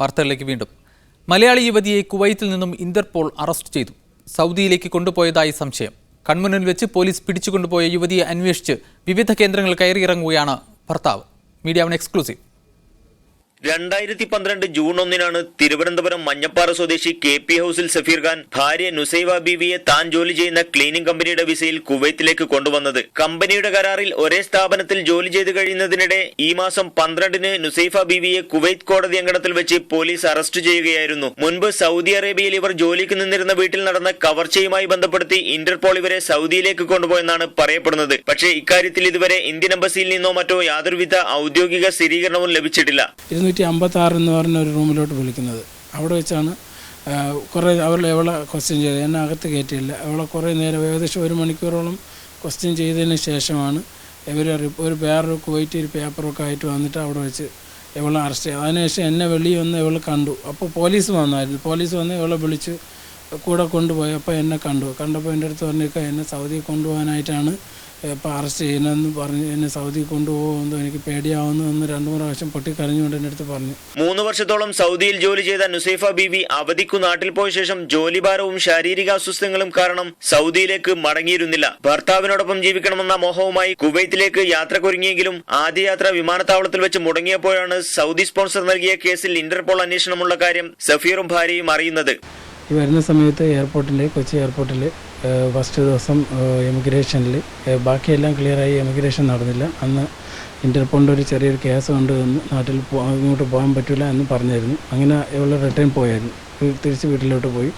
വാർത്തകളിലേക്ക് വീണ്ടും. മലയാളി യുവതിയെ കുവൈത്തിൽ നിന്നും ഇന്റർപോൾ അറസ്റ്റ് ചെയ്തു. സൗദിയിലേക്ക് കൊണ്ടുപോയതായി സംശയം. കൺമുന്നിൽ വെച്ച് പോലീസ് പിടിച്ചുകൊണ്ടുപോയ യുവതിയെ അന്വേഷിച്ച് വിവിധ കേന്ദ്രങ്ങൾ കയറിയിറങ്ങുകയാണ് ഭർത്താവ്. Media exclusive. രണ്ടായിരത്തി പന്ത്രണ്ട് ജൂൺ ഒന്നിനാണ് തിരുവനന്തപുരം മഞ്ഞപ്പാറ സ്വദേശി കെ പി ഹൌസിൽ സഫീർ ഖാൻ ഭാര്യ നുസൈവ ബീവിയെ താൻ ജോലി ചെയ്യുന്ന ക്ലീനിംഗ് കമ്പനിയുടെ വിസയിൽ കുവൈത്തിലേക്ക് കൊണ്ടുവന്നത്. കമ്പനിയുടെ കരാറിൽ ഒരേ സ്ഥാപനത്തിൽ ജോലി ചെയ്ത് കഴിയുന്നതിനിടെ ഈ മാസം പന്ത്രണ്ടിന് നുസൈഫ ബീവിയെ കുവൈത്ത് കോടതി അങ്കണത്തിൽ വെച്ച് പോലീസ് അറസ്റ്റ് ചെയ്യുകയായിരുന്നു. മുൻപ് സൗദി അറേബ്യയിൽ ഇവർ ജോലിക്ക് നിന്നിരുന്ന വീട്ടിൽ നടന്ന കവർച്ചയുമായി ബന്ധപ്പെടുത്തി ഇന്റർപോൾ ഇവരെ സൗദിയിലേക്ക് കൊണ്ടുപോയെന്നാണ് പറയപ്പെടുന്നത്. പക്ഷേ ഇക്കാര്യത്തിൽ ഇതുവരെ ഇന്ത്യൻ എംബസിയിൽ നിന്നോ മറ്റോ യാതൊരുവിധ ഔദ്യോഗിക സ്ഥിരീകരണവും ലഭിച്ചിട്ടില്ല. ഇരുന്നൂറ്റി അമ്പത്തി ആറ് എന്ന് പറഞ്ഞ ഒരു റൂമിലോട്ട് വിളിക്കുന്നത്. അവിടെ വെച്ചാണ് കുറേ അവൾ എവളെ ക്വസ്റ്റ്യൻ ചെയ്തത്. എന്നെ അകത്ത് കയറ്റിയില്ല. അവളെ കുറേ നേരം ഏകദേശം ഒരു മണിക്കൂറോളം ക്വസ്റ്റ്യൻ ചെയ്തതിന് ശേഷമാണ് ഇവർ ഒരു വേറൊരു കുവൈറ്റ് ഒരു പേപ്പറൊക്കെ ആയിട്ട് വന്നിട്ട് അവിടെ വെച്ച് ഇവളെ അറസ്റ്റ് ചെയ്തു. അതിനുശേഷം എന്നെ വെളിയിൽ വന്ന് ഇവൾ കണ്ടു. അപ്പോൾ പോലീസ് വന്നായിരുന്നു. പോലീസ് വന്ന് ഇവളെ വിളിച്ച് കൂടെ കൊണ്ടുപോയി. അപ്പോൾ എന്നെ കണ്ടു. കണ്ടപ്പോൾ എന്റെ അടുത്ത് പറഞ്ഞേക്കാം എന്നെ സൗദിയിൽ കൊണ്ടുപോകാനായിട്ടാണ് ഇപ്പോൾ അറസ്റ്റ് ചെയ്യുന്നതെന്ന് പറഞ്ഞ് എന്നെ സൗദി കൊണ്ടുപോകുമെന്നും എനിക്ക് പേടിയാവുന്നു എന്ന് രണ്ട് മൂന്ന് പ്രാവശ്യം പൊട്ടിക്കരഞ്ഞുകൊണ്ട് എന്റെ അടുത്ത് പറഞ്ഞു. മൂന്ന് വർഷത്തോളം സൗദിയിൽ ജോലി ചെയ്ത നുസൈഫ ബീവി അവധിക്കു നാട്ടിൽ പോയ ശേഷം ജോലിഭാരവും ശാരീരിക അസ്വസ്ഥങ്ങളും കാരണം സൗദിയിലേക്ക് മടങ്ങിയിരുന്നില്ല. ഭർത്താവിനോടൊപ്പം ജീവിക്കണമെന്ന മോഹവുമായി കുവൈത്തിലേക്ക് യാത്ര യാത്രക്കൊരുങ്ങിയെങ്കിലും ആദ്യ യാത്ര വിമാനത്താവളത്തിൽ വെച്ച് മുടങ്ങിയപ്പോഴാണ് സൗദി സ്പോൺസർ നൽകിയ കേസിൽ ഇന്റർപോൾ അന്വേഷണമുള്ള കാര്യം സഫീറും ഭാര്യയും അറിയുന്നത്. ഈ വരുന്ന സമയത്ത് എയർപോർട്ടിൽ കൊച്ചി എയർപോർട്ടിൽ ഫസ്റ്റ് ദിവസം എമിഗ്രേഷനിൽ ബാക്കിയെല്ലാം ക്ലിയറായി എമിഗ്രേഷൻ നടന്നില്ല. അന്ന് ഇന്റർപോളിന്റെ ഒരു ചെറിയൊരു കേസ് കൊണ്ട് വന്ന് നാട്ടിൽ ഇങ്ങോട്ട് പോകാൻ പറ്റില്ല എന്ന് പറഞ്ഞായിരുന്നു. അങ്ങനെ ഇവിടെ റിട്ടേൺ പോയായിരുന്നു. തിരിച്ച് വീട്ടിലോട്ട് പോയി.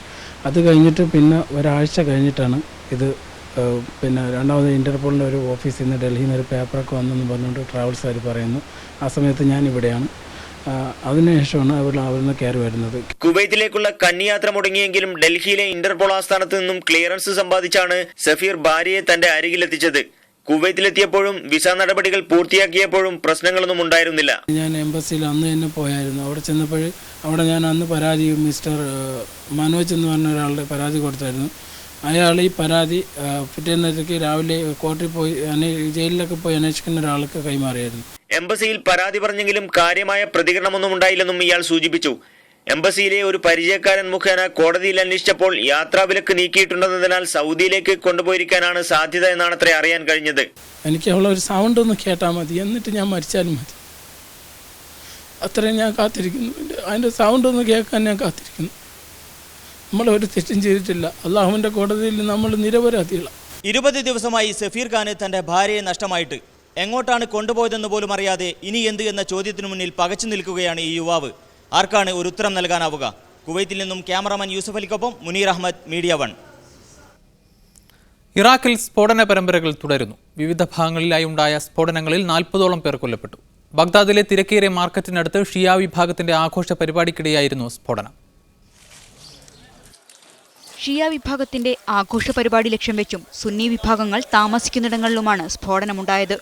അത് കഴിഞ്ഞിട്ട് പിന്നെ ഒരാഴ്ച കഴിഞ്ഞിട്ടാണ് ഇത് പിന്നെ രണ്ടാമത് ഇന്റർപോളിന്റെ ഒരു ഓഫീസിൽ നിന്ന് ഡൽഹിയിൽ നിന്ന് ഒരു പേപ്പറൊക്കെ വന്നെന്ന് പറഞ്ഞുകൊണ്ട് ട്രാവൽസുകാർ പറയുന്നു. ആ സമയത്ത് ഞാൻ ഇവിടെയാണ്. അതിനുശേഷമാണ് അവർ അവിടുന്ന് കയറി വരുന്നത്. കുവൈത്തിലേക്കുള്ള കന്നിയാത്ര മുടങ്ങിയെങ്കിലും ഡൽഹിയിലെ ഇന്റർപോൾ ആസ്ഥാനത്ത് നിന്നും ക്ലിയറൻസ് സമ്പാദിച്ചാണ് സഫീർ ഭാര്യയെ തന്റെ അരികിലെത്തിച്ചത്. കുവൈത്തിലെത്തിയപ്പോഴും വിസ നടപടികൾ പൂർത്തിയാക്കിയപ്പോഴും പ്രശ്നങ്ങളൊന്നും ഉണ്ടായിരുന്നില്ല. ഞാൻ എംബസിയിൽ അന്ന് തന്നെ പോയായിരുന്നു. അവിടെ ചെന്നപ്പോൾ അവിടെ ഞാൻ അന്ന് പരാതി മിസ്റ്റർ മനോജ് എന്ന് പറഞ്ഞ ഒരാളുടെ പരാതി കൊടുത്തായിരുന്നു. അയാൾ ഈ പരാതി പിറ്റേന്നത്തേക്ക് രാവിലെ കോർട്ടിൽ പോയി ജയിലിലൊക്കെ പോയി അന്വേഷിക്കുന്ന ഒരാൾക്ക് കൈമാറിയായിരുന്നു. എംബസിയിൽ പരാതി പറഞ്ഞെങ്കിലും കാര്യമായ പ്രതികരണമൊന്നും ഉണ്ടായില്ലെന്നും ഇയാൾ സൂചിപ്പിച്ചു. എംബസിയിലെ ഒരു പരിചയക്കാരൻ മുഖേന കോടതിയിൽ അന്വേഷിച്ചപ്പോൾ യാത്രാവിലക്ക് നീക്കിയിട്ടുണ്ടെന്നതിനാൽ സൗദിയിലേക്ക് കൊണ്ടുപോയിരിക്കാനാണ് സാധ്യത എന്നാണത്രേ അറിയാൻ കഴിഞ്ഞത്. എനിക്ക് അവളെ ഒരു സൗണ്ട് ഒന്ന് കേട്ടാൽ മതി. എന്നിട്ട് ഞാൻ മരിച്ചാലും മതി. അത്രയും ഞാൻ കാത്തിരിക്കുന്നു. അതിന്റെ സൗണ്ട് ഒന്ന് കേൾക്കാൻ ഞാൻ കാത്തിരിക്കുന്നു. നമ്മൾ ഒരു തെറ്റും ചെയ്തിട്ടില്ല. അള്ളാഹുവിന്റെ കോടതിയിൽ നമ്മൾ നിരപരാധികളാണ് ഇരുപത് ദിവസമായി സഫീർ ഖാന് തന്റെ ഭാര്യയെ നഷ്ടമായിട്ട്. എങ്ങോട്ടാണ് കൊണ്ടുപോയതെന്ന് പോലും അറിയാതെ ഇനി എന്ത് എന്ന ചോദ്യത്തിനു മുന്നിൽ പകച്ചു നിൽക്കുകയാണ് ഈ യുവാവ്. ആർക്കാണ് ഒരു ഉത്തരം നൽകാനാവുക? കുവൈത്തിൽ നിന്നും ക്യാമറാമാൻ യൂസഫ് അലിക്കൊപ്പം മുനീർ അഹമ്മദ് മീഡിയ വൺ. ഇറാഖിൽ സ്ഫോടന പരമ്പരകൾ തുടരുന്നു. വിവിധ ഭാഗങ്ങളിലായി ഉണ്ടായ സ്ഫോടനങ്ങളിൽ നാൽപ്പതോളം പേർ കൊല്ലപ്പെട്ടു. ബഗ്ദാദിലെ തിരക്കേറിയ മാർക്കറ്റിനടുത്ത് ഷിയ വിഭാഗത്തിന്റെ ആഘോഷ പരിപാടിക്കിടെയായിരുന്നു സ്ഫോടനം. ഷിയ വിഭാഗത്തിന്റെ ആഘോഷ പരിപാടി ലക്ഷ്യം വെച്ചും സുന്നി വിഭാഗങ്ങൾ താമസിക്കുന്നിടങ്ങളിലുമാണ് സ്ഫോടനമുണ്ടായത്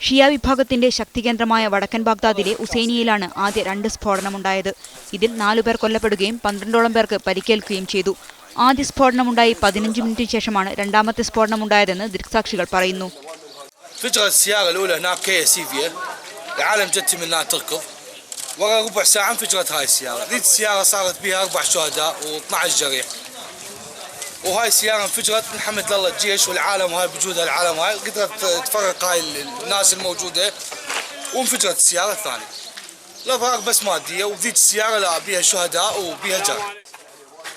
ഷിയ വിഭാഗത്തിന്റെ ശക്തികേന്ദ്രമായ വടക്കൻ ബാഗ്ദാദിലെ ഉസൈനിയിലാണ് ആദ്യ രണ്ട് സ്ഫോടനമുണ്ടായത് ഇതിൽ നാലുപേർ കൊല്ലപ്പെടുകയും പന്ത്രണ്ടോളം പേർക്ക് പരിക്കേൽക്കുകയും ചെയ്തു ആദ്യ സ്ഫോടനമുണ്ടായി പതിനഞ്ച് മിനിറ്റിന് ശേഷമാണ് രണ്ടാമത്തെ സ്ഫോടനമുണ്ടായതെന്ന് ദൃക്സാക്ഷികൾ പറയുന്നു فجرة السيارة الأولى هناك كيا سيفيا العالم جت منها تركض ورا ربع ساعة انفجرت هاي السيارة ذيك السيارة صارت بها أربع شهداء و12 جريح وهاي السيارة انفجرت من حمد الله الجيش والعالم هاي بوجودها العالم هاي قدرت تفرق هاي الناس الموجودة وانفجرت السيارة الثانية الأضرار بس مادية وذيك السيارة لا بها شهداء وبها جرح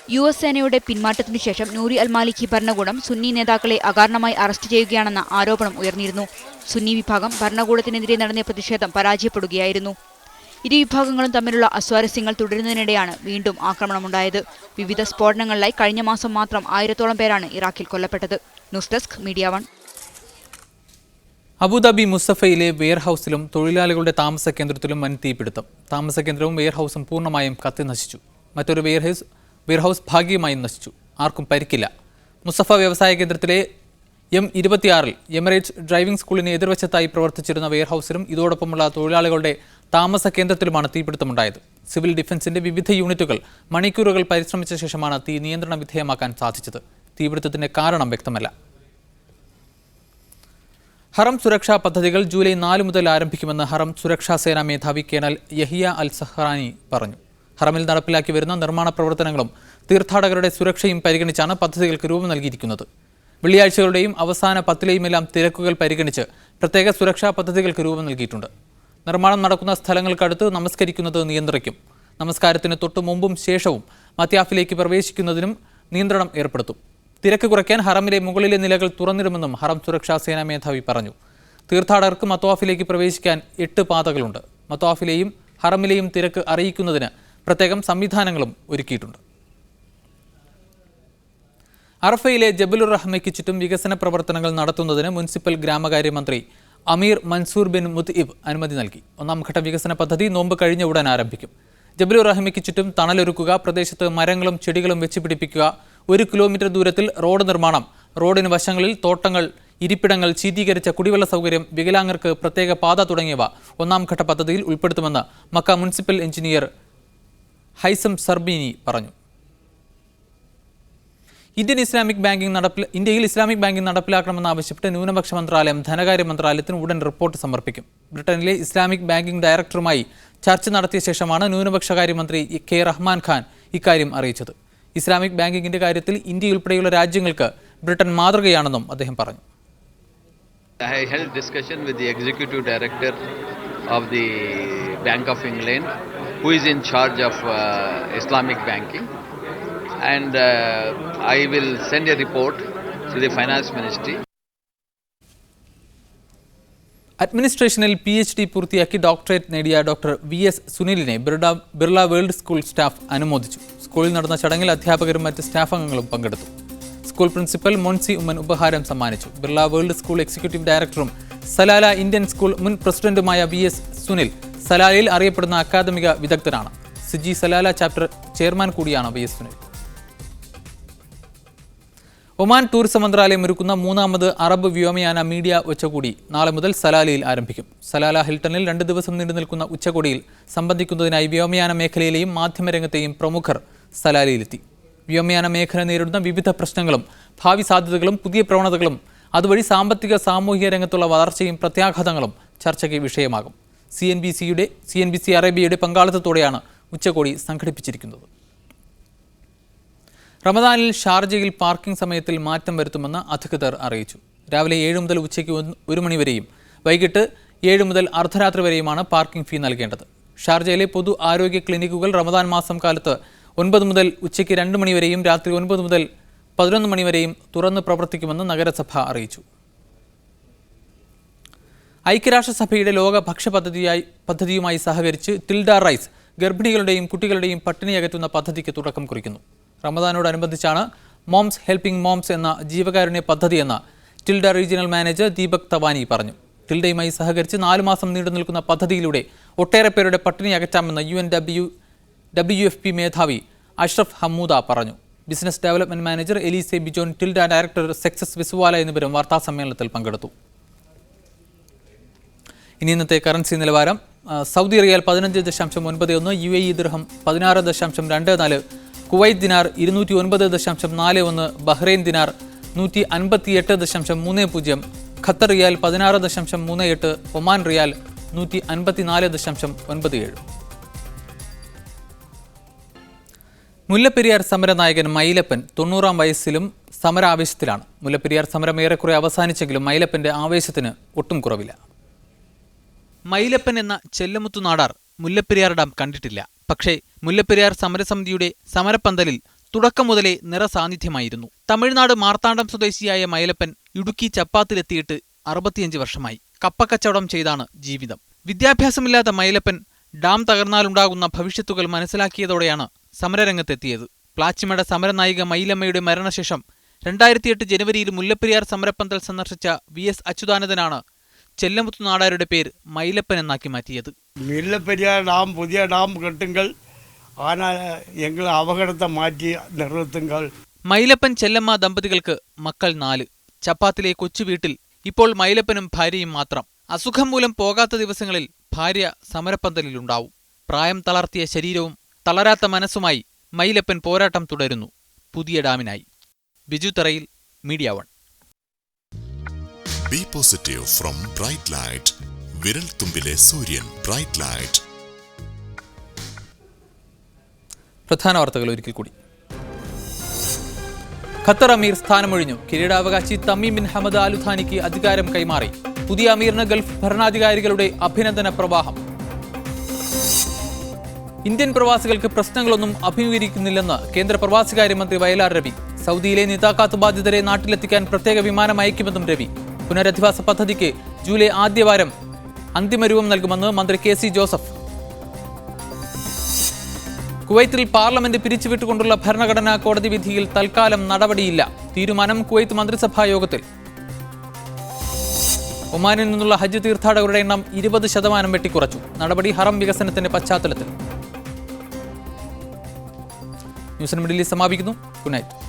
യു എസ് സേനയുടെ പിന്മാറ്റത്തിനു ശേഷം നൂരി അൽ മാലിക്കി ഭരണകൂടം സുന്നി നേതാക്കളെ അകാരണമായി അറസ്റ്റ് ചെയ്യുകയാണെന്ന ആരോപണം ഉയർന്നിരുന്നു സുന്നി വിഭാഗം ഭരണകൂടത്തിനെതിരെ നടന്ന പ്രതിഷേധം പരാജയപ്പെടുകയായിരുന്നു ഇരു വിഭാഗങ്ങളും തമ്മിലുള്ള അസ്വാരസ്യങ്ങൾ തുടരുന്നതിനിടെയാണ് വീണ്ടും ആക്രമണമുണ്ടായത്. വിവിധ സ്ഫോടനങ്ങളിലായി കഴിഞ്ഞ മാസം മാത്രം ആയിരത്തോളം പേരാണ് ഇറാഖിൽ കൊല്ലപ്പെട്ടത്. News desk media one. Abu Dhabi മുസഫയിലെ വെയർഹൌസിലും തൊഴിലാളികളുടെ താമസ കേന്ദ്രത്തിലും വൻ തീപിടുത്തം. താമസ കേന്ദ്രവും വെയർഹൌസും പൂർണമായും കത്തി നശിച്ചു. മറ്റൊരു വെയർഹൌസ് വെയർഹൌസ് ഭാഗികമായും നശിച്ചു. ആർക്കും പരിക്കില്ല. മുസഫ വ്യവസായ കേന്ദ്രത്തിലെ എം ഇരുപത്തിയാറിൽ എമിറേറ്റ്സ് ഡ്രൈവിംഗ് സ്കൂളിന് എതിർവശത്തായി പ്രവർത്തിച്ചിരുന്ന വെയർഹൌസിലും ഇതോടൊപ്പമുള്ള തൊഴിലാളികളുടെ താമസ കേന്ദ്രത്തിലുമാണ് തീപിടുത്തമുണ്ടായത്. സിവിൽ ഡിഫൻസിന്റെ വിവിധ യൂണിറ്റുകൾ മണിക്കൂറുകൾ പരിശ്രമിച്ച ശേഷമാണ് തീ നിയന്ത്രണ വിധേയമാക്കാൻ സാധിച്ചത്. തീപിടുത്തത്തിന്റെ കാരണം വ്യക്തമല്ല. ഹറം സുരക്ഷാ പദ്ധതികൾ ജൂലൈ നാല് മുതൽ ആരംഭിക്കുമെന്ന് ഹറം സുരക്ഷാ സേനാ മേധാവി കേണൽ യഹിയ അൽ സഹ്റാനി പറഞ്ഞു. ഹറമിൽ നടപ്പിലാക്കി വരുന്ന നിർമ്മാണ പ്രവർത്തനങ്ങളും തീർത്ഥാടകരുടെ സുരക്ഷയും പരിഗണിച്ചാണ് പദ്ധതികൾക്ക് രൂപം നൽകിയിരിക്കുന്നത്. വെള്ളിയാഴ്ചകളുടെയും അവസാന പത്തിലെയുമെല്ലാം തിരക്കുകൾ പരിഗണിച്ച് പ്രത്യേക സുരക്ഷാ പദ്ധതികൾക്ക് രൂപം നൽകിയിട്ടുണ്ട്. നിർമ്മാണം നടക്കുന്ന സ്ഥലങ്ങൾക്കടുത്ത് നമസ്കരിക്കുന്നത് നിയന്ത്രിക്കും. നമസ്കാരത്തിന് തൊട്ടു മുമ്പും ശേഷവും മത്യാഫിലേക്ക് പ്രവേശിക്കുന്നതിനും നിയന്ത്രണം ഏർപ്പെടുത്തും. തിരക്ക് കുറയ്ക്കാൻ ഹറമിലെ മുകളിലെ നിലകൾ തുറന്നിടുമെന്നും ഹറം സുരക്ഷാ സേനാ മേധാവി പറഞ്ഞു. തീർത്ഥാടകർക്ക് മത്വാഫിലേക്ക് പ്രവേശിക്കാൻ എട്ട് പാതകളുണ്ട്. മത്വാഫിലെയും ഹറമിലെയും തിരക്ക് അറിയിക്കുന്നതിന് പ്രത്യേകം സംവിധാനങ്ങളും ഒരുക്കിയിട്ടുണ്ട്. അറഫയിലെ ജബലുർ റഹ്മയ്ക്ക് ചുറ്റും വികസന പ്രവർത്തനങ്ങൾ നടത്തുന്നതിന് മുനിസിപ്പൽ ഗ്രാമകാര്യമന്ത്രി അമീർ മൻസൂർ ബിൻ മുത്ഇബ് അനുമതി നൽകി. ഒന്നാം ഘട്ട വികസന പദ്ധതി നോമ്പ് കഴിഞ്ഞ ഉടൻ ആരംഭിക്കും. ജബലുർ റഹ്മയ്ക്ക് ചുറ്റും തണലൊരുക്കുക പ്രദേശത്ത് മരങ്ങളും ചെടികളും വെച്ച് പിടിപ്പിക്കുക ഒരു കിലോമീറ്റർ ദൂരത്തിൽ റോഡ് നിർമ്മാണം റോഡിന് വശങ്ങളിൽ തോട്ടങ്ങൾ ഇരിപ്പിടങ്ങൾ ശീതീകരിച്ച കുടിവെള്ള സൗകര്യം വികലാംഗർക്ക് പ്രത്യേക പാത തുടങ്ങിയവ ഒന്നാം ഘട്ട പദ്ധതിയിൽ ഉൾപ്പെടുത്തുമെന്ന് Makkah municipal engineer Haitham Sarbini പറഞ്ഞു. ഇന്ത്യൻ ഇസ്ലാമിക് ബാങ്കിംഗ് നടപ്പിൽ ഇന്ത്യയിൽ ഇസ്ലാമിക് ബാങ്കിംഗ് നടപ്പിലാക്കണമെന്നാവശ്യപ്പെട്ട് ന്യൂനപക്ഷ മന്ത്രാലയം ധനകാര്യ മന്ത്രാലയത്തിന് ഉടൻ റിപ്പോർട്ട് സമർപ്പിക്കും. ബ്രിട്ടനിലെ ഇസ്ലാമിക് ബാങ്കിംഗ് ഡയറക്ടറുമായി ചർച്ച നടത്തിയ ശേഷമാണ് ന്യൂനപക്ഷകാര്യ മന്ത്രി കെ റഹ്മാൻ ഖാൻ ഇക്കാര്യം അറിയിച്ചത്. ഇസ്ലാമിക് ബാങ്കിങ്ങിന്റെ കാര്യത്തിൽ ഇന്ത്യ ഉൾപ്പെടെയുള്ള രാജ്യങ്ങൾക്ക് ബ്രിട്ടൻ മാതൃകയാണെന്നും അദ്ദേഹം പറഞ്ഞു. I held and uh, I will send a report to the finance ministry. അഡ്മിനിസ്ട്രേഷനിൽ പി എച്ച് ഡി പൂർത്തിയാക്കി ഡോക്ടറേറ്റ് നേടിയ doctor V S സുനിലിനെ Birla Birla world school staff അനുമോദിച്ചു. സ്കൂളിൽ നടന്ന ചടങ്ങിൽ അധ്യാപകരും മറ്റ് സ്റ്റാഫ് അംഗങ്ങളും പങ്കെടുത്തു. സ്കൂൾ പ്രിൻസിപ്പൽ മോൻസി ഉമ്മൻ ഉപഹാരം സമ്മാനിച്ചു. ബിർള വേൾഡ് സ്കൂൾ എക്സിക്യൂട്ടീവ് ഡയറക്ടറും സലാല ഇന്ത്യൻ സ്കൂൾ മുൻ പ്രസിഡന്റുമായ വി എസ് സുനിൽ സലാലയിൽ അറിയപ്പെടുന്ന അക്കാദമിക വിദഗ്ധനാണ്. സിജി സലാല ചാപ്റ്റർ ചെയർമാൻ കൂടിയാണ് V S Sunil. Oman tourism മന്ത്രാലയം ഒരുക്കുന്ന മൂന്നാമത് അറബ് വ്യോമയാന മീഡിയ ഉച്ചകോടി നാളെ മുതൽ സലാലയിൽ ആരംഭിക്കും. സലാല ഹിൽട്ടണിൽ രണ്ട് ദിവസം നീണ്ടു നിൽക്കുന്ന ഉച്ചകോടിയിൽ സംബന്ധിക്കുന്നതിനായി വ്യോമയാന മേഖലയിലെയും മാധ്യമരംഗത്തെയും പ്രമുഖർ സലാലയിലെത്തി. വ്യോമയാന മേഖല നേരിടുന്ന വിവിധ പ്രശ്നങ്ങളും ഭാവി സാധ്യതകളും പുതിയ പ്രവണതകളും അതുവഴി സാമ്പത്തിക സാമൂഹിക രംഗത്തുള്ള വളർച്ചയും പ്രത്യാഘാതങ്ങളും ചർച്ചയ്ക്ക് വിഷയമാകും. സി എൻ ബി സിയുടെ സി എൻ ബി സി അറേബ്യയുടെ പങ്കാളിത്തത്തോടെയാണ് ഉച്ചകോടി സംഘടിപ്പിച്ചിരിക്കുന്നത്. റമദാനിൽ ഷാർജയിൽ പാർക്കിംഗ് സമയത്തിൽ മാറ്റം വരുത്തുമെന്ന് അധികൃതർ അറിയിച്ചു. രാവിലെ ഏഴ് മുതൽ ഉച്ചയ്ക്ക് ഒരു മണിവരെയും വൈകിട്ട് ഏഴ് മുതൽ അർദ്ധരാത്രി വരെയുമാണ് പാർക്കിംഗ് ഫീ നൽകേണ്ടത്. ഷാർജയിലെ പൊതു ആരോഗ്യ ക്ലിനിക്കുകൾ റമദാൻ മാസം കാലത്ത് ഒൻപത് മുതൽ ഉച്ചയ്ക്ക് രണ്ട് മണിവരെയും രാത്രി ഒൻപത് മുതൽ പതിനൊന്ന് മണിവരെയും തുറന്ന് പ്രവർത്തിക്കുമെന്ന് നഗരസഭ അറിയിച്ചു. ഐക്യരാഷ്ട്രസഭയുടെ ലോക ഭക്ഷ്യ പദ്ധതിയായി പദ്ധതിയുമായി സഹകരിച്ച് ടിൽഡ റൈസ് ഗർഭിണികളുടെയും കുട്ടികളുടെയും പട്ടിണി അകറ്റുന്ന പദ്ധതിക്ക് തുടക്കം കുറിക്കുന്നു. റമദാനോടനുബന്ധിച്ചാണ് മോംസ് ഹെൽപ്പിംഗ് മോംസ് എന്ന ജീവകാരുണ്യ പദ്ധതിയെന്ന് Tilda regional manager Deepak Thawani പറഞ്ഞു. ടിൽഡയുമായി സഹകരിച്ച് നാലു മാസം നീണ്ടു നിൽക്കുന്ന പദ്ധതിയിലൂടെ ഒട്ടേറെ പേരുടെ പട്ടിണി അകറ്റാമെന്ന് U N W W F P മേധാവി അഷ്റഫ് ഹമ്മൂദ പറഞ്ഞു. Business development manager Elise Bijon Tilda director Success Visuala എന്നിവരും വാർത്താസമ്മേളനത്തിൽ പങ്കെടുത്തു. ഇനി ഇന്നത്തെ കറൻസി നിലവാരം സൗദി റിയാൽ പതിനഞ്ച് ദശാംശം ഒൻപത് ഒന്ന് യു എ ഇ ദിർഹം പതിനാറ് ദശാംശം രണ്ട് നാല് കുവൈറ്റ് ദിനാർ ഇരുന്നൂറ്റി ഒൻപത് ദശാംശം നാല് ഒന്ന് ബഹ്റൈൻ ദിനാർ നൂറ്റി അൻപത്തി എട്ട് ദശാംശം മൂന്ന് പൂജ്യം ഖത്തർ റിയാൽ പതിനാറ് ദശാംശം മൂന്ന് എട്ട് ഒമാൻ റിയാൽ നൂറ്റി അൻപത്തി നാല് ദശാംശം ഒൻപത് ഏഴ്. മുല്ലപ്പെരിയാർ സമരനായകൻ മൈലപ്പൻ തൊണ്ണൂറാം വയസ്സിലും സമരാവേശത്തിലാണ്. മുല്ലപ്പെരിയാർ സമരം ഏറെക്കുറെ അവസാനിച്ചെങ്കിലും മൈലപ്പന്റെ ആവേശത്തിന് ഒട്ടും കുറവില്ല. മൈലപ്പൻ എന്ന ചെല്ലമുത്തു നാടാർ മുല്ലപ്പെരിയാർ ഡാം കണ്ടിട്ടില്ല. പക്ഷേ മുല്ലപ്പെരിയാർ സമരസമിതിയുടെ സമരപ്പന്തലിൽ തുടക്കം മുതലേ നിറസാന്നിധ്യമായിരുന്നു. തമിഴ്നാട് മാർത്താണ്ഡം സ്വദേശിയായ മൈലപ്പൻ ഇടുക്കി ചപ്പാത്തിലെത്തിയിട്ട് അറുപത്തിയഞ്ച് വർഷമായി. കപ്പക്കച്ചവടം ചെയ്താണ് ജീവിതം. വിദ്യാഭ്യാസമില്ലാത്ത മൈലപ്പൻ ഡാം തകർന്നാലുണ്ടാകുന്ന ഭവിഷ്യത്തുകൾ മനസ്സിലാക്കിയതോടെയാണ് സമരരംഗത്തെത്തിയത്. പ്ലാച്ചിമട സമരനായിക മൈലമ്മയുടെ മരണശേഷം രണ്ടായിരത്തിയെട്ട് ജനുവരിയിൽ മുല്ലപ്പെരിയാർ സമരപ്പന്തൽ സന്ദർശിച്ച വി എസ് അച്യുതാനന്ദനാണ് ചെല്ലമുത്തു നാടാരുടെ പേര് മൈലപ്പൻ എന്നാക്കി മാറ്റിയത്. മുല്ലപ്പെരിയാർ ഡാം പുതിയ ഡാം കെട്ടുങ്കൾ ആന എങ്കിൽ അപകടത്തെ മാറ്റി നിർത്തുങ്കൾ മൈലപ്പൻ ചെല്ലമ്മ ദമ്പതികൾക്ക് മക്കൾ നാല്. ചപ്പാത്തിലെ കൊച്ചു വീട്ടിൽ ഇപ്പോൾ മൈലപ്പനും ഭാര്യയും മാത്രം. അസുഖം മൂലം പോകാത്ത ദിവസങ്ങളിൽ ഭാര്യ സമരപ്പന്തലിലുണ്ടാവും. പ്രായം തളർത്തിയ ശരീരവും തളരാത്ത മനസ്സുമായി മൈലപ്പൻ പോരാട്ടം തുടരുന്നു. പുതിയ ഡാമിനായി. Biju Tharayil media one. B positive from bright light വിരൽ തുമ്പിലെ സൂര്യൻ ബ്രൈറ്റ് ലൈറ്റ് പ്രധാന വാർത്തകൾ ഒരിക്കൽ കൂടി. ഖത്തർ അമീർ സ്ഥാനമൊഴിഞ്ഞു. കിരീടാവകാശി തമീം ബിൻ ഹമദ് അലുധാനിക്ക് അധികാരം കൈമാറി. പുതിയ അമീറിന് ഗൾഫ് ഭരണാധികാരികളുടെ അഭിനന്ദന പ്രവാഹം. ഇന്ത്യൻ പ്രവാസികൾക്ക് പ്രശ്നങ്ങളൊന്നും അഭിമുഖീകരിക്കുന്നില്ലെന്ന് കേന്ദ്ര പ്രവാസികാര്യമന്ത്രി വയലാർ രവി. സൗദിയിലെ നിതാക്കാത്ത് ബാധിതരെ നാട്ടിലെത്തിക്കാൻ പ്രത്യേക വിമാനം അയക്കുമെന്നും രവി. പുനരധിവാസ പദ്ധതിക്ക് ജൂലൈ ആദ്യവാരം അന്തിമരൂപം നൽകുമെന്ന് മന്ത്രി കെ സി ജോസഫ്. കുവൈത്തിൽ പാർലമെന്റ് പിരിച്ചുവിട്ടുകൊണ്ടുള്ള ഭരണഘടനാ കോടതി വിധിയിൽ തൽക്കാലം നടപടിയില്ല. തീരുമാനം കുവൈത്ത് മന്ത്രിസഭാ യോഗത്തിൽ. ഒമാനിൽ നിന്നുള്ള ഹജ്ജ് തീർത്ഥാടകരുടെ എണ്ണം ഇരുപത് ശതമാനം വെട്ടിക്കുറച്ചു. നടപടി ഹറം വികസനത്തിന്റെ പശ്ചാത്തലത്തിൽ. ന്യൂസ് ഈസ്റ്റ് സമാപിക്കുന്നു. Good night.